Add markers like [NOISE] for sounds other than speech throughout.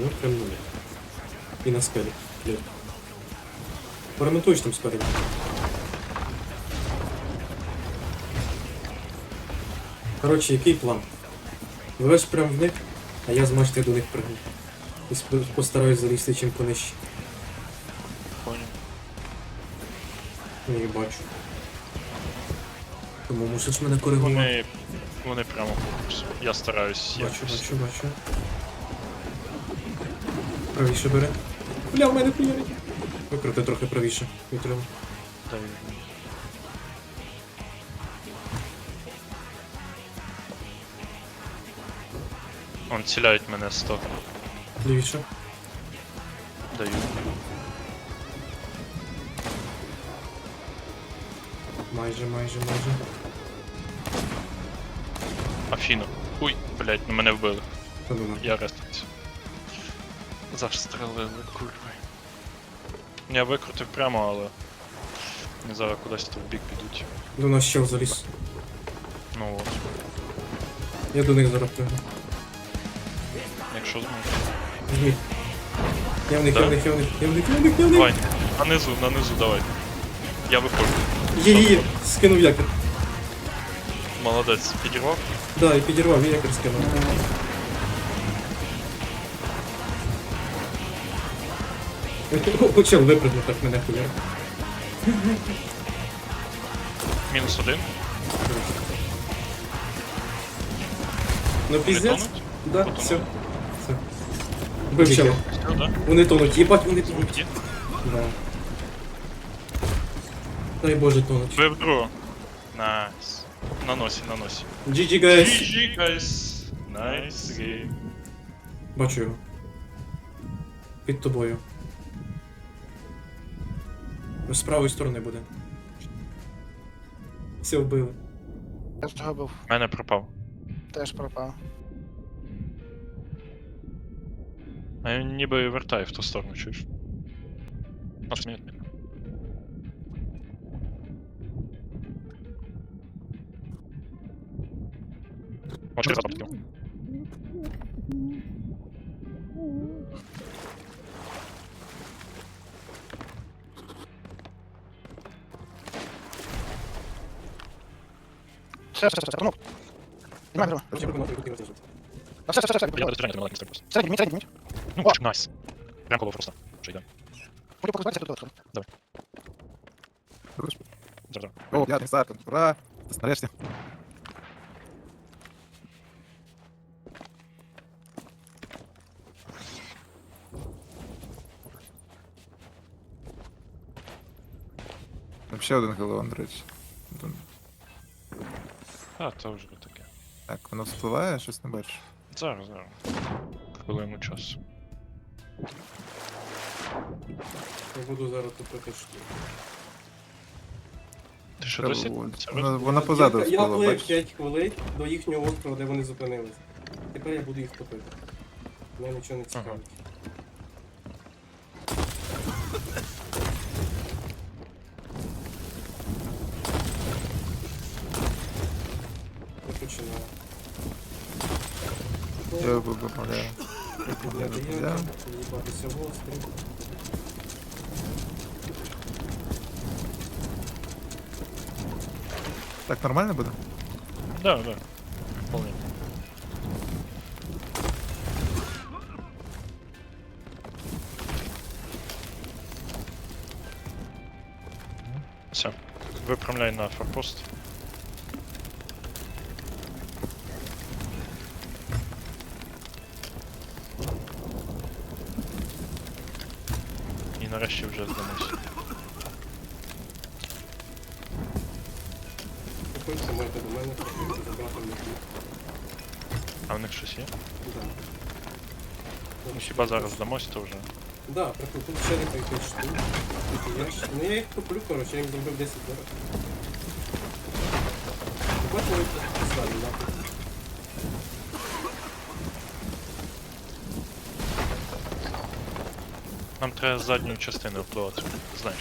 Ну, прям нуль. І на скелі. Ліп. Поремонтуєш там спереді. Коротше, який план? Вилазь прямо в них, а я з до них пригну. І постараюсь залізти чим понижче. Понял. Я їх бачу. Тому мусиш мене коригувати. Вони, вони прямо поруч. Я стараюсь Бачу, якось. бачу, бачу. Правіше бери. Бля, в мене хуярить. Викрути трохи правіше. Вітрило. Он ціляють мене 100. Лівіше. Даю. Майже, майже, майже. Афіну. Уй, блять, ну мене вбили. Та ну. Я рестався. Застрелили, курви. Я викрутив прямо, але. Вони зараз кудись тут в бік підуть. До нас ще заліз. Ну от. Я до них зараз пригну. Якщо зможу. Візьміть. Я в них, я в них, я в них, я в них, я в них, я в них. Давай, нанизу, нанизу, давай. Я виходжу. Є, є, є. Скинув якір. Молодець, підірвав. Да, і підірвав, і якір скинув. Почав випрыгнув так мене хуяр. Мінус один. Ну піздець. тонуть? Да, Потонуть? все. Все. Вивчав. Все, да? Вони тонуть, їбать, вони тонуть. Да. Дай Боже тонуть. Ви в другу. Найс. На носі, на носі. GG, guys. GG, guys. Найс гейм. Бачу його. Під тобою. З правої сторони буде. Все вбили. Теж того був, Мене пропав. теж пропав. А він ніби вертає в ту сторону, чуєш? А, сміє. Може, я Все, все, все, все, ну. Знімай, беру. А, все, все, все, все, Я беру. буду тренер, маленький просто. Середній, мій, середній, мій. Ну, бачиш, найс. Прям коло просто. Вже йде. Буду поки збиратися, тут отримати. Зараз. О, п'ятий старт, ура! Нарешті. Там ще один галеон, до речі. Тут- А, це вже таке. Так, воно вспливає, щось не бачиш. Зараз, зараз. Хвилину часу. Я буду зараз тупити штуку. Ти що Треба досі? було. Це Вона, вона позаду Я, плив бачиш? 5 хвилин до їхнього острова, де вони зупинились. Тепер я буду їх топити. Мене нічого не цікавить. починаю. Я його вимовляю. Купляти Я- євро, їбатися в острів. Так нормально буде? Да, да. Вполне. Все. Виправляй на форпост. Нарешті вже здамось. Приходьте, можете до мене приходьте, забрати мені. А в них щось є? Да. Ну хіба зараз здамось, то вже. Да, тут ще пойти штук. Ж- Ну я їх куплю, коротше, я їм зробив 10 доларів. Бачу, вони тут писали, нахуй. Нам треба з задньої частини впливати. Знаєш.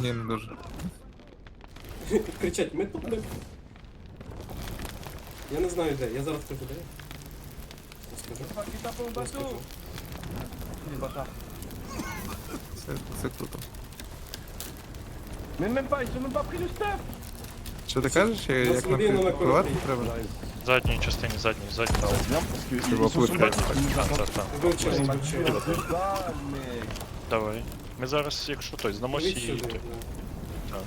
Ні, не дуже. [LAUGHS] Кричать, ми тут не. Я не знаю де, я зараз скажу де. Скажу. Я скажу. Це, це круто. Що ти кажеш, як нам bateau, ils nous Так, attendent. так, так. Вбив червоний, вбив червоний. Putain, mec Давай. Ми зараз, якщо той, здамося і... Так.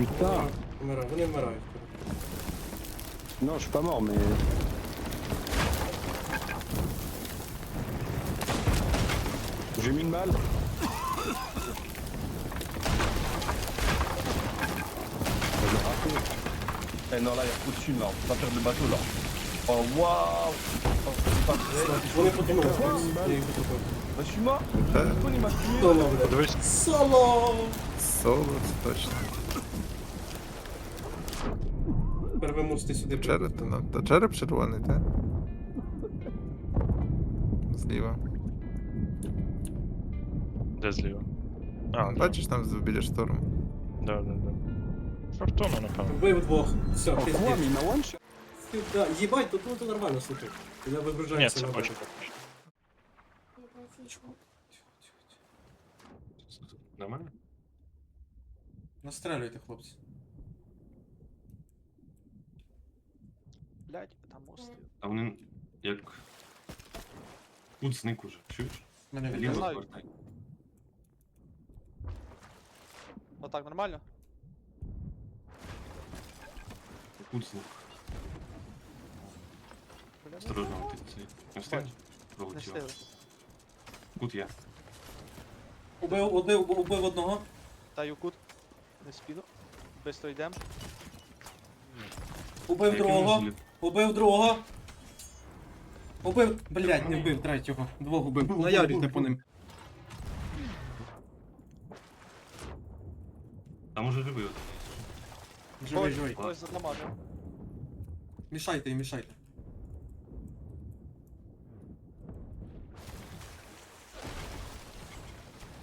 Putain Вмираю, вони вмирають. Non, je suis pas mort, mais... J'ai mis une balle. Vrai. Вони подумали, я їх потопив. Bah, je suis mort. Та, Antoine, il m'a tué. Соло, блядь. Дивись, Соло! соло, це точно. Тепер ви мусите сюди Череп, ну, та череп червоний, та? Зліва. де зліва? А, А, бачиш там з- біля шторму. да, да, да. Фортуна, напевно. Вбив двох. Все, пиздец. quoi, mais il. Да, їбать, тут ну, то нормально, слухай. Я Ні, вигружаюся це на хочу. Нормально? Настрелюйте, хлопці. Блять, там мост. А вони як. Кут зник уже, чуєш? Мене Ліво знаю. звертай. Отак нормально? Зник. Осторожно, ти цей. Не встиг? Не. Кут є. Убив, убив, убив одного. Даю кут. Не спіду. Бистро йдем. Убив Який другого. розліт? Убив другого. Убив. Блять, не вбив третього. Двох убив. Наярюйте по ним. Там уже живий один. Живий, Ой, живий. Ось задамажив. Мішайте і мішайте.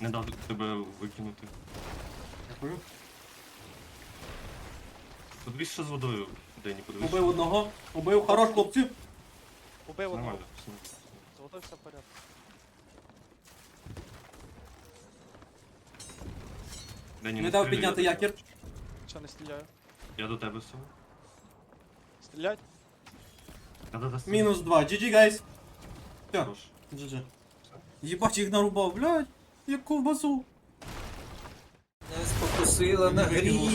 Не дав тебе викинути. Дякую. Подивись, що з водою, Дені, подивись. Убив одного. Убив. Хорош, хлопці. Убив одного. Нормально. все. Золотой все в порядку. Дені, Не дав стріляй, підняти якір. Що не стріляю? Я до тебе все. Стрілять? Да-да-да, стріляй. Мінус два. GG, гайс. Все. Хорош. GG. Єбать, їх нарубав, блядь. Як ковбасу. Не спокусила на гріх.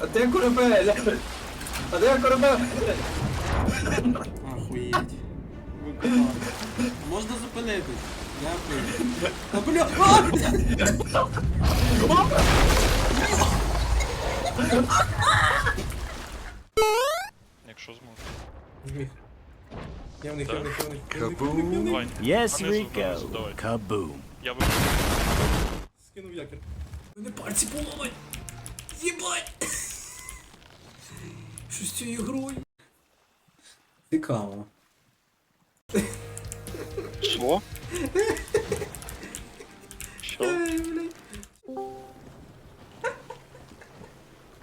А де корабель? А де корабель? Охуєть. Можна зупинитись. Дякую. Та бля. А! Якщо зможу. Зміг. Я в них, я в них, я в них. я в них, Кабум. я в них, я в них. Давай. Yes, we go. давай. Kaboom. Я вийду. Скинув якір. Мене пальці поломать. Єбать. Що з цією грою? Цікаво. Що? Що?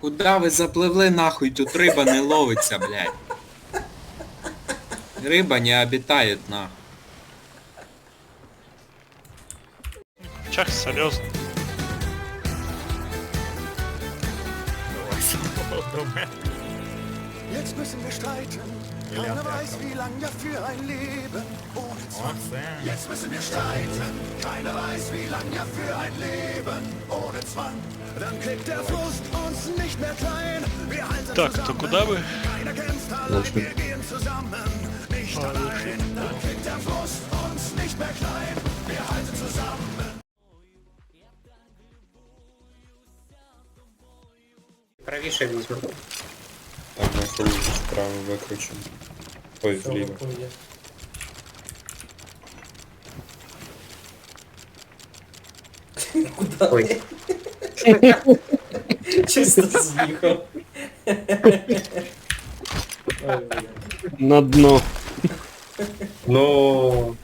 Куда ви запливли нахуй? Тут риба не ловиться, блядь. Риба не обитает нахуй. Чах, серйозно. Jetzt müssen wir streiten. Keiner weiß, wie lang ja für ein Leben ohne Zwang. Jetzt müssen wir streiten. Keiner weiß, wie lang ja für ein Leben ohne Zwang. Dann kriegt der Frust uns nicht mehr klein. Wir halten Так, zusammen. то куди ви? Keiner kämpft allein. Wir gehen zusammen. Nicht allein. Dann kriegt der Frust uns nicht mehr klein. Wir halten zusammen. Правіше візьму. Там на кругу справа викручено. Ой, вліво. [LAUGHS] Куда? Ой. [LAUGHS] Чисто з'їхав. [LAUGHS] Ой, блядь. На дно. Ну.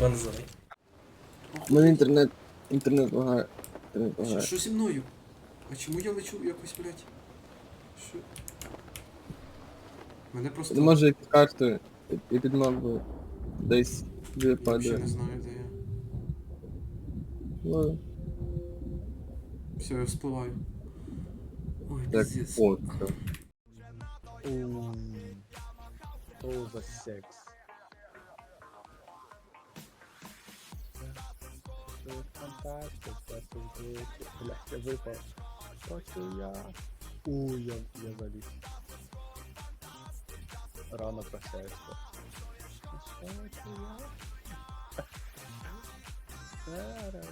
Банзай. У мене інтернет. Інтернет лагає. Інтернет Що, лагає. що зі мною? А чому я лечу якось, блядь? Що? Мене просто. Ти може під картою і під мапою десь де Я взагалі падає. не знаю, де я. Ну, Все, я вспливаю. Ой, так, пиздец. о, це. О, за секс. Фантастик, Блять, я випав. Хочу я. У, я, я заліз. Рано прощаєшся. Зараз.